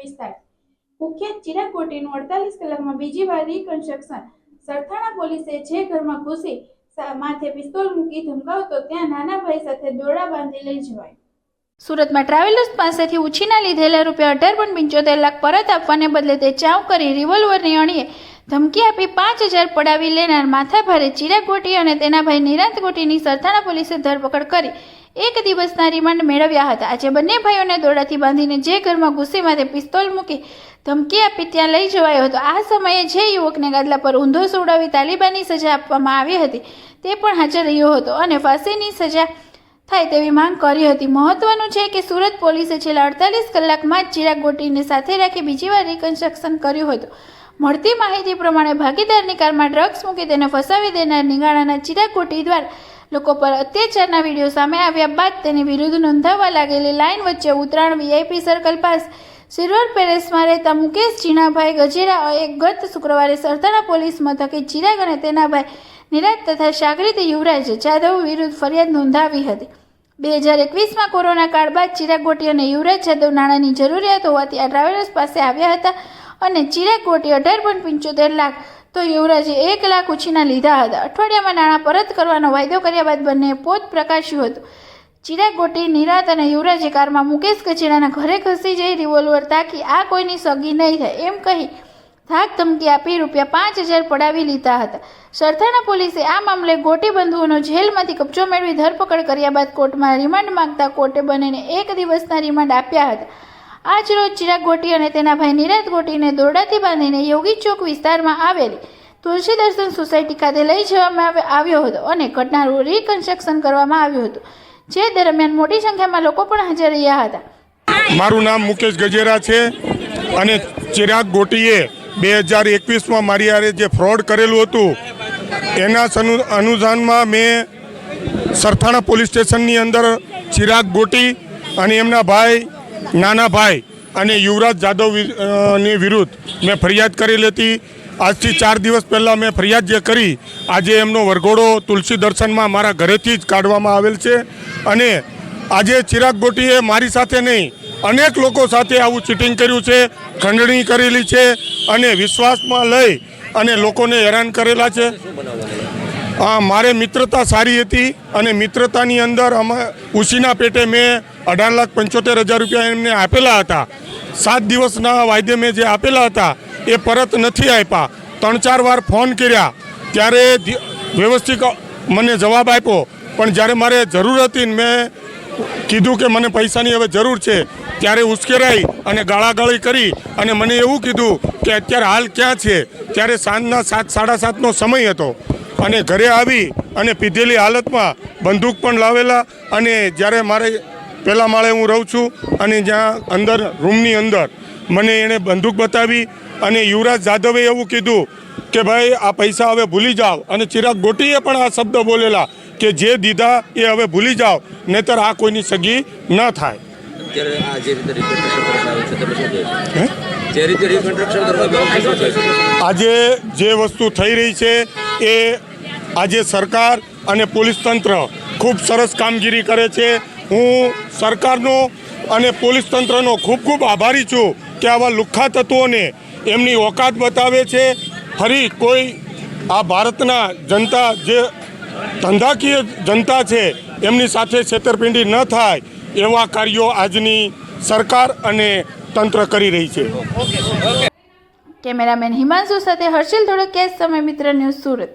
વિસ્તાર. કુખ્યાત ચિરાગ અડતાલીસ કલાકમાં બીજી વાર રિકન્સ્ટ્રક્શન સરથાણા પોલીસે જે ઘરમાં ઘૂસી માથે પિસ્તોલ મૂકી ધમકાવતો ત્યાં નાના ભાઈ સાથે દોરડા બાંધી લઈ જવાય. સુરતમાં ટ્રાવેલર્સ પાસેથી ઉછીના લીધેલા રૂપિયા અઢાર પોઈન્ટ પંચોતેર લાખ પરત આપવાને બદલે તે ચાવ કરી રિવોલ્વરની અણીએ ધમકી આપી પાંચ હજાર પડાવી લેનાર માથાભારે ચિરાગ ગોટી અને તેના ભાઈ નિરાંત ગોટીની સરથાણા પોલીસે ધરપકડ કરી એક દિવસના રિમાન્ડ મેળવ્યા હતા. આજે બંને ભાઈઓને દોરડાથી બાંધીને જે ઘરમાં ઘૂસી માથે પિસ્તોલ મૂકી ધમકી આપી ત્યાં લઈ જવાયો હતો. આ સમયે જે યુવકને ગાદલા પર ઊંધો સુવડાવી તાલિબાની સજા આપવામાં આવી હતી, તે પણ હાજર રહ્યો હતો અને ફાંસીની સજા થાય તેવી માંગ કરી હતી. મહત્વનું છે કે સુરત પોલીસે છેલ્લા અડતાલીસ કલાકમાં જ ચિરાગ ગોટીને સાથે રાખી બીજી વાર રિકન્સ્ટ્રક્શન કર્યું હતું. મળતી માહિતી પ્રમાણે ભાગીદારની કારમાં ડ્રગ્સ મૂકી તેને ફસાવી દેનાર નિગાણાના ચિરાગ ગોટી દ્વારા લોકો પર અત્યાચારના વીડિયો સામે આવ્યા બાદ તેની વિરુદ્ધ નોંધાવવા લાગેલી લાઇન વચ્ચે ઉત્તરાયણ વીઆઈપી સર્કલ પાસ. સિલ્વર પેલેસમાં રહેતા મુકેશ જીણાભાઈ ગજેરાએ ગત શુક્રવારે સરથાણા પોલીસ મથકે ચિરાગ અને તેના ભાઈ નિરાજ તથા શાગરીત યુવરાજ જાદવ વિરુદ્ધ ફરિયાદ નોંધાવી હતી. બે હજાર એકવીસમાં કોરોના કાળ બાદ ચિરાગ ગોટી અને યુવરાજ જાદવ નાણાંની જરૂરિયાત હોવાથી આ ટ્રાવેલર્સ પાસે આવ્યા હતા અને ચિરાગ ગોટી અઢાર પોઈન્ટ પંચોતેર લાખ તો યુવરાજે એક લાખ ઉછીના લીધા હતા. અઠવાડિયામાં નાણાં પરત કરવાનો વાયદો કર્યા બાદ બંને પોત પ્રકાશ્યું હતું. ચિરાગ ગોટી, નિરાત અને યુવરાજે કારમાં મુકેશ કચેરાના ઘરે ખસી જઈ રિવોલ્વર તાકી આ કોઈની સગી નહીં થાય. એમ કહી ધાક ધમકી આપી રૂપિયા પાંચ હજાર પડાવી લીધા હતા. સરથાણા પોલીસે આ મામલે ગોટી બંધુઓનો જેલમાંથી કબજો મેળવી ધરપકડ કર્યા બાદ કોર્ટમાં રિમાન્ડ માંગતા કોર્ટે બંનેને એક દિવસના રિમાન્ડ આપ્યા હતા. આજ રોજ ચિરાગ ગોટી અને તેના ભાઈ નિરાત ગોટીને દોરડાથી બાંધીને યોગી ચોક વિસ્તારમાં આવેલી તુલસી દર્શન સોસાયટી ખાતે લઈ જવામાં આવ્યો હતો અને ઘટનાનું રિકન્સ્ટ્રક્શન કરવામાં આવ્યું હતું. જે દરમિયાન મોટી સંખ્યામાં લોકો પણ હાજર રહ્યા હતા. મારું નામ મુકેશ ગજેરા છે અને ચિરાગ ગોટીએ બે હજાર એકવીસમાં મારી આરે જે ફ્રોડ કરેલું હતું, એના અનુસાનમાં મેં સરથાણા પોલીસ સ્ટેશનની અંદર ચિરાગ ગોટી અને એમના ભાઈ નાના ભાઈ અને યુવરાજ જાદવની વિરુદ્ધ મેં ફરિયાદ કરેલી હતી આજથી ચાર દિવસ પહેલાં મેં ફરિયાદ જે કરી, આજે એમનો વરઘોડો તુલસી દર્શનમાં મારા ઘરેથી જ કાઢવામાં આવેલ છે. અને આજે ચિરાગ ગોટીએ મારી સાથે નહીં, અનેક લોકો સાથે આવું ચીટિંગ કર્યું છે, ખંડણી કરેલી છે અને વિશ્વાસમાં લઈ અને લોકોને હેરાન કરેલા છે. હા મારે મિત્રતા સારી હતી અને મિત્રતાની અંદર અમે ઉશીના પેટે મેં અઢાર લાખ પંચોતેર હજાર રૂપિયા એમને આપેલા હતા. સાત દિવસના વાયદે મેં જે આપેલા હતા, એ પરત નથી આપ્યા. ત્રણ ચાર વાર ફોન કર્યા. ત્યારે વ્યવસ્થિત મને જવાબ આપ્યો, પણ જ્યારે મારે જરૂર હતી ને મેં કીધું કે મને પૈસાની હવે જરૂર છે, ત્યારે ઉશ્કેરાઈ અને ગાળાગાળી કરી અને મને એવું કીધું કે અત્યારે હાલ ક્યાં છે? ત્યારે સાંજના સાત, સાડા સાતનો સમય હતો અને ઘરે આવી અને પીધેલી હાલતમાં બંદૂક પણ લાવેલા અને જ્યારે મારે પહેલા માળે હું રહું છું અને જ્યાં અંદર રૂમની અંદર મને એણે બંદૂક બતાવી અને યુવરાજ જાધવે એવું કીધું કે ભાઈ આ પૈસા હવે ભૂલી જાઓ. અને ચિરાગ ગોટીએ પણ આ શબ્દ બોલેલા કે જે દીધા એ હવે ભૂલી જાઓ નહીતર આ કોઈની સગી ન થાય? આજે જે વસ્તુ થઈ રહી છે એ આજે સરકાર અને પોલીસ તંત્ર ખૂબ સરસ કામગીરી કરે છે. હું સરકારનો અને પોલીસ તંત્રનો ખૂબ ખૂબ આભારી છું કે આવા લુખ્ખા તત્વોને એમની ઓકાત બતાવે છે. ફરી કોઈ આ ભારતના જનતા જે ધંધાકીય જનતા છે, એમની સાથે છેતરપિંડી ન થાય એવા કાર્યો આજની સરકાર અને તંત્ર કરી રહી છે. કેમેરામેન હિમાંશુ સાથે હર્ષિલ ધોળકિયા, સમય મિત્ર ન્યૂઝ સુરત.